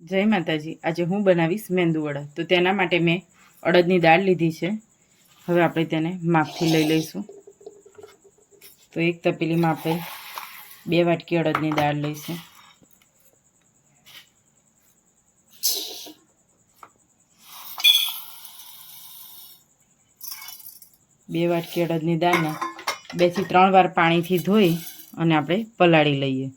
જય માતાજી. આજે હું બનાવીશ મેંદુવડા તો તેના માટે મેં અડદની દાળ લીધી છે. હવે આપણે તેને માપથી લઈ લઈશું. તો એક તપેલીમાં આપણે બે વાટકી અડદની દાળ લઈશું. બે વાટકી અડદની દાળને બેથી ત્રણ વાર પાણીથી ધોઈ અને આપણે પલાળી લઈએ.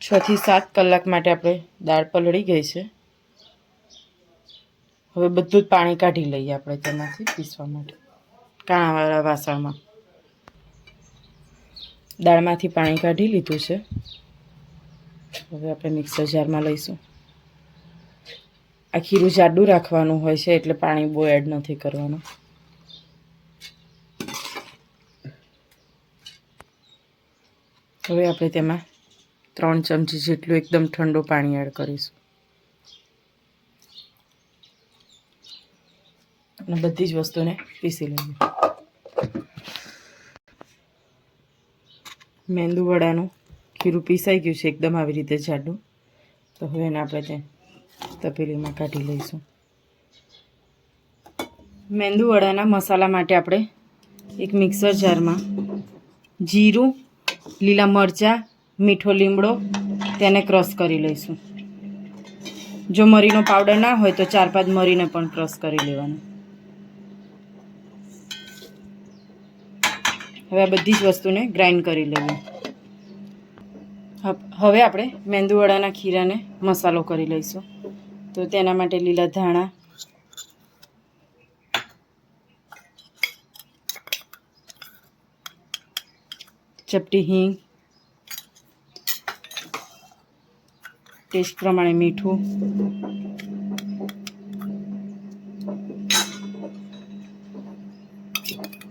છ થી સાત કલાક માટે આપણે દાળ પલળી ગઈ છે. હવે બધું જ પાણી કાઢી લઈએ આપણે તેમાંથી પીસવા માટે. કાણાવાળા વાસણમાં. દાળમાંથી પાણી કાઢી લીધું છે. હવે આપણે મિક્સર જારમાં લઈશું. આ ખીરું જાડું રાખવાનું હોય છે એટલે પાણી બહુ એડ નથી કરવાનું. હવે આપણે તેમાં ત્રણ ચમચી જેટલું એકદમ ઠંડુ પાણી એડ કરીશું. અને બધી જ વસ્તુને પીસી લઈએ. મેંદુ વડાનું ખીરું પીસાઈ ગયું છે, એકદમ આવી રીતે જાડું. તો હવે એને આપણે તે તપેલીમાં કાઢી લઈશું. મેંદુ વડાના મસાલા માટે આપણે એક મિક્સર જારમાં જીરું, લીલા મરચાં મીઠો લીમડો તેને ક્રશ કરી લઈશું. જો મરીનો પાવડર ના હોય તો ચાર પાંચ મરીને પણ ક્રશ કરી લેવાનું. હવે આ બધી જ વસ્તુને ગ્રાઇન્ડ કરી લઈએ હવે આપણે મેંદુવડાના ખીરાને મસાલો કરી લઈશું. તો તેના માટે લીલા ધાણા, ચપટી હિંગ ટેસ્ટ પ્રમાણે મીઠું.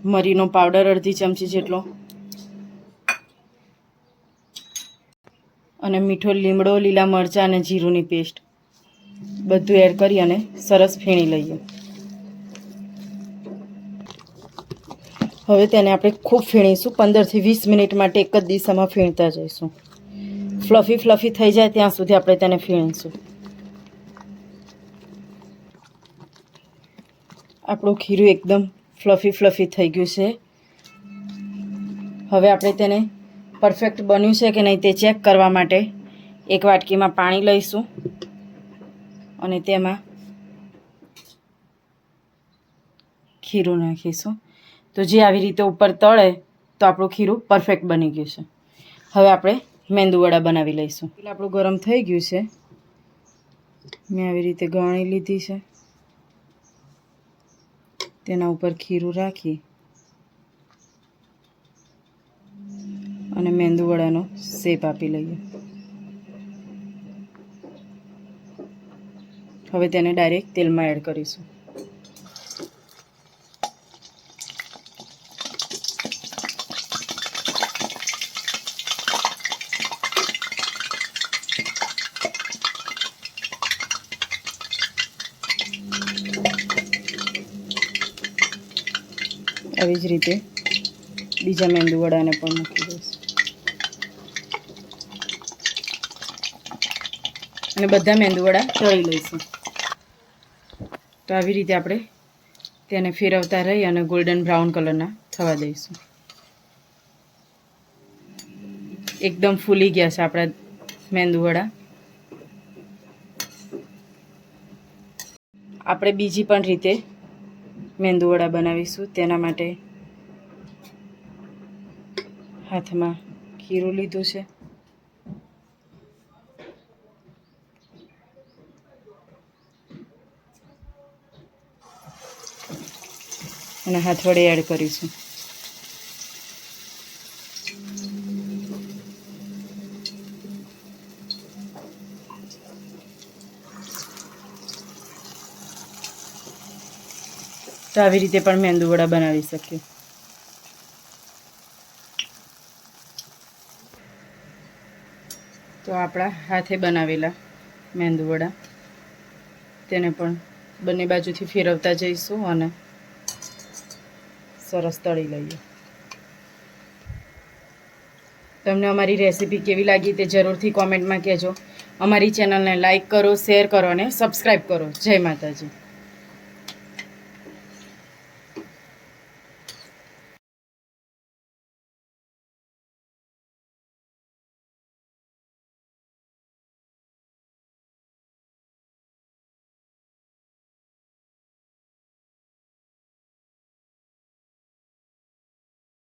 મરીનો પાવડર અડધી ચમચી જેટલો. અને મીઠો લીમડો, લીલા મરચાં અને જીરુંની પેસ્ટ. બધું એડ કરી અને સરસ ફેણી લઈએ. હવે તેને આપણે ખૂબ ફેણીશું. પંદરથી વીસ મિનિટ માટે એક જ દિશામાં ફેણતા જઈશું. ફ્લફી ફ્લફી થઈ જાય ત્યાં સુધી આપણે તેને ફીણીશું આપણું ખીરું એકદમ ફ્લફી ફ્લફી થઈ ગયું છે. હવે આપણે તેને પરફેક્ટ બન્યું છે કે નહીં તે ચેક કરવા માટે એક વાટકીમાં પાણી લઈશું અને તેમાં ખીરું નાખીશું. તો જે આવી રીતે ઉપર તળે તો આપણું ખીરું પરફેક્ટ બની ગયું છે. હવે આપણે મેંદુવડા બનાવી લઈશું. એટલે આપણું ગરમ થઈ ગયું છે. મેં આવી રીતે ગણી લીધી છે. તેના ઉપર ખીરું રાખી અને મેંદુવડાનો શેપ આપી લઈએ. હવે તેને ડાયરેક્ટ તેલમાં એડ કરીશું. આવી જ રીતે બીજા મેંદુવડાને પણ મૂકી દઈશ. અને બધા મેંદુવડા તળી લઈશું. તો આવી રીતે આપણે તેને ફેરવતા રહી અને ગોલ્ડન બ્રાઉન કલરના થવા દઈશું. એકદમ ફૂલી ગયા છે આપણા મેંદુવડા આપણે બીજી પણ રીતે મેંદુવડા બનાવીશું તેના માટે હાથમાં ખીરું લીધું છે. અને હાથ વડે એડ કરીશું. તો આવી રીતે પણ મેંદુવડા બનાવી શકીએ તો આપણા હાથે બનાવેલા મેંદુવડા. તેને પણ બંને બાજુથી ફેરવતા જઈશું અને સરસ તળી લઈએ. તમને અમારી રેસીપી કેવી લાગી તે જરૂરથી કોમેન્ટમાં કહેજો. અમારી ચેનલને લાઈક કરો, શેર કરો અને સબસ્ક્રાઈબ કરો. જય માતાજી.